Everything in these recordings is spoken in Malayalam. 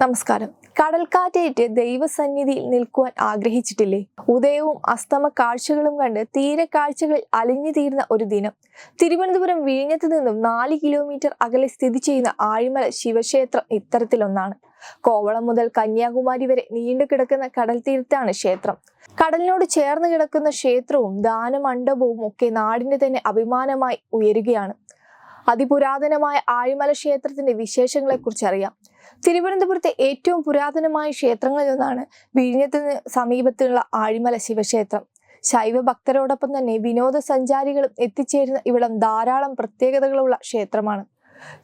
നമസ്കാരം. കടൽക്കാറ്റേറ്റ് ദൈവസന്നിധിയിൽ നിൽക്കുവാൻ ആഗ്രഹിച്ചിട്ടില്ലേ? ഉദയവും അസ്തമ കാഴ്ചകളും കണ്ട് തീരെ കാഴ്ചകളിൽ അലിഞ്ഞു തീർന്ന ഒരു ദിനം. തിരുവനന്തപുരം വിഴിഞ്ഞത്ത് നിന്നും നാല് കിലോമീറ്റർ അകലെ സ്ഥിതി ചെയ്യുന്ന ആഴിമല ശിവക്ഷേത്രം ഇത്തരത്തിലൊന്നാണ്. കോവളം മുതൽ കന്യാകുമാരി വരെ നീണ്ടു കിടക്കുന്ന കടൽ തീരത്താണ് ക്ഷേത്രം. കടലിനോട് ചേർന്ന് കിടക്കുന്ന ക്ഷേത്രവും ദാനമണ്ഡപവും ഒക്കെ നാടിന്റെ തന്നെ അഭിമാനമായി ഉയരുകയാണ്. അതിപുരാതനമായ ആഴിമല ക്ഷേത്രത്തിന്റെ വിശേഷങ്ങളെക്കുറിച്ച് അറിയാം തിരുവനന്തപുരത്തെ ഏറ്റവും പുരാതനമായ ക്ഷേത്രങ്ങളിലൊന്നാണ് വിഴിഞ്ഞത്തിന് സമീപത്തുള്ള ആഴിമല ശിവക്ഷേത്രം. ശൈവ ഭക്തരോടൊപ്പം തന്നെ വിനോദസഞ്ചാരികളും എത്തിച്ചേരുന്ന ഇവിടം ധാരാളം പ്രത്യേകതകളുള്ള ക്ഷേത്രമാണ്.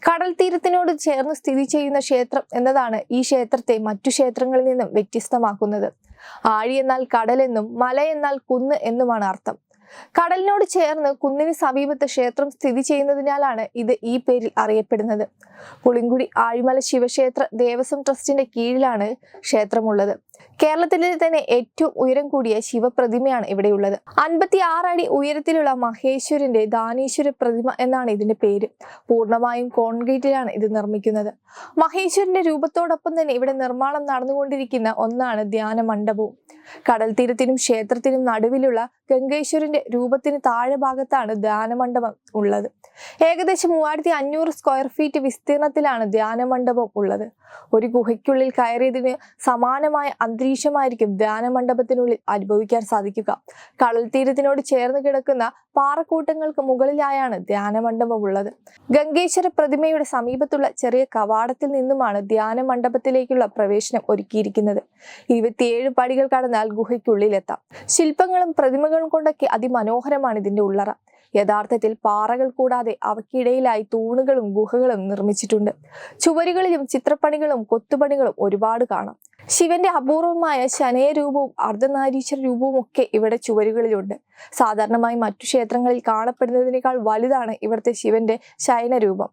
കടൽ തീരത്തിനോട് ചേർന്ന് സ്ഥിതി ചെയ്യുന്ന ക്ഷേത്രം എന്നതാണ് ഈ ക്ഷേത്രത്തെ മറ്റു ക്ഷേത്രങ്ങളിൽ നിന്നും വ്യത്യസ്തമാക്കുന്നത്. ആഴി എന്നാൽ കടലെന്നും മല എന്നാൽ കുന്ന് എന്നുമാണ് അർത്ഥം. കടലിനോട് ചേർന്ന് കുന്നിന് സമീപത്ത് ക്ഷേത്രം സ്ഥിതി ചെയ്യുന്നതിനാലാണ് ഇത് ഈ പേരിൽ അറിയപ്പെടുന്നത്. പുളിങ്കുടി ആഴിമല ശിവക്ഷേത്ര ദേവസ്വം ട്രസ്റ്റിന്റെ കീഴിലാണ് ക്ഷേത്രമുള്ളത്. കേരളത്തിലെ തന്നെ ഏറ്റവും ഉയരം കൂടിയ ശിവപ്രതിമയാണ് ഇവിടെയുള്ളത്. അൻപത്തി ആറ് അടി ഉയരത്തിലുള്ള മഹേശ്വരന്റെ ദാനേശ്വര പ്രതിമ എന്നാണ് ഇതിന്റെ പേര്. പൂർണമായും കോൺക്രീറ്റിലാണ് ഇത് നിർമ്മിക്കുന്നത്. മഹേശ്വരന്റെ രൂപത്തോടൊപ്പം തന്നെ ഇവിടെ നിർമ്മാണം നടന്നുകൊണ്ടിരിക്കുന്ന ഒന്നാണ് ധ്യാന മണ്ഡപവും. കടൽ തീരത്തിനും ക്ഷേത്രത്തിനും നടുവിലുള്ള ഗംഗേശ്വരന്റെ രൂപത്തിന് താഴെ ഭാഗത്താണ് ധ്യാനമണ്ഡപം ഉള്ളത്. ഏകദേശം മൂവായിരത്തി അഞ്ഞൂറ് സ്ക്വയർ ഫീറ്റ് വിസ്തീർണത്തിലാണ് ധ്യാനമണ്ഡപം ഉള്ളത്. ഒരു ഗുഹയ്ക്കുള്ളിൽ കയറിയതിന് സമാനമായ അന്തരീക്ഷമായിരിക്കും ധ്യാന മണ്ഡപത്തിനുള്ളിൽ അനുഭവിക്കാൻ സാധിക്കുക. കടൽ തീരത്തിനോട് ചേർന്ന് കിടക്കുന്ന പാറക്കൂട്ടങ്ങൾക്ക് മുകളിലായാണ് ധ്യാന മണ്ഡപം ഉള്ളത് ഗംഗേശ്വര പ്രതിമയുടെ സമീപത്തുള്ള ചെറിയ കവാടത്തിൽ നിന്നുമാണ് ധ്യാന മണ്ഡപത്തിലേക്കുള്ള പ്രവേശനം ഒരുക്കിയിരിക്കുന്നത്. ഇരുപത്തിയേഴ് പടികൾ കടന്നാൽ ഗുഹയ്ക്കുള്ളിലെത്താം. ശില്പങ്ങളും പ്രതിമകളും കൊണ്ടൊക്കെ അതിമനോഹരമാണ് ഇതിന്റെ ഉള്ളറ. യഥാർത്ഥത്തിൽ പാറകൾ കൂടാതെ അവക്കിടയിലായി തൂണുകളും ഗുഹകളും നിർമ്മിച്ചിട്ടുണ്ട്. ചുവരുകളിലും ചിത്രപ്പണികളും കൊത്തുപണികളും ഒരുപാട് കാണാം. ശിവന്റെ അപൂർവമായ ശനയ രൂപവും അർദ്ധനാരീശ്വര രൂപവും ഒക്കെ ഇവിടെ ചുവരുകളിലുണ്ട്. സാധാരണമായി മറ്റു ക്ഷേത്രങ്ങളിൽ കാണപ്പെടുന്നതിനേക്കാൾ വലുതാണ് ഇവിടുത്തെ ശിവന്റെ ശയന രൂപം.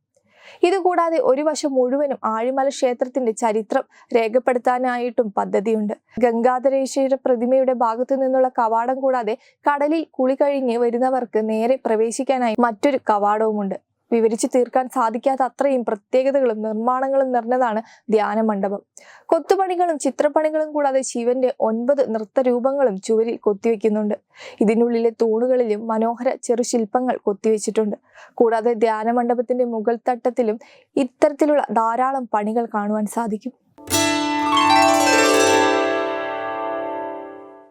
ഇതുകൂടാതെ ഒരു വശം മുഴുവനും ആഴിമല ക്ഷേത്രത്തിന്റെ ചരിത്രം രേഖപ്പെടുത്താനായിട്ടും പദ്ധതിയുണ്ട്. ഗംഗാധരേശ്വര പ്രതിമയുടെ ഭാഗത്തു നിന്നുള്ള കവാടം കൂടാതെ കടലിൽ കുളി കഴിഞ്ഞ് വരുന്നവർക്ക് നേരെ പ്രവേശിക്കാനായി മറ്റൊരു കവാടവുമുണ്ട്. വിവരിച്ചു തീർക്കാൻ സാധിക്കാത്ത അത്രയും പ്രത്യേകതകളും നിർമ്മാണങ്ങളും നിറഞ്ഞതാണ് ധ്യാന മണ്ഡപം. കൊത്തുപണികളും ചിത്രപ്പണികളും കൂടാതെ ശിവന്റെ ഒൻപത് നൃത്തരൂപങ്ങളും ചുവരിൽ കൊത്തിവെക്കുന്നുണ്ട്. ഇതിനുള്ളിലെ തൂണുകളിലും മനോഹര ചെറു ശില്പങ്ങൾ കൊത്തിവെച്ചിട്ടുണ്ട്. കൂടാതെ ധ്യാന മണ്ഡപത്തിന്റെ മുകൾ തട്ടത്തിലും ഇത്തരത്തിലുള്ള ധാരാളം പണികൾ കാണുവാൻ സാധിക്കും.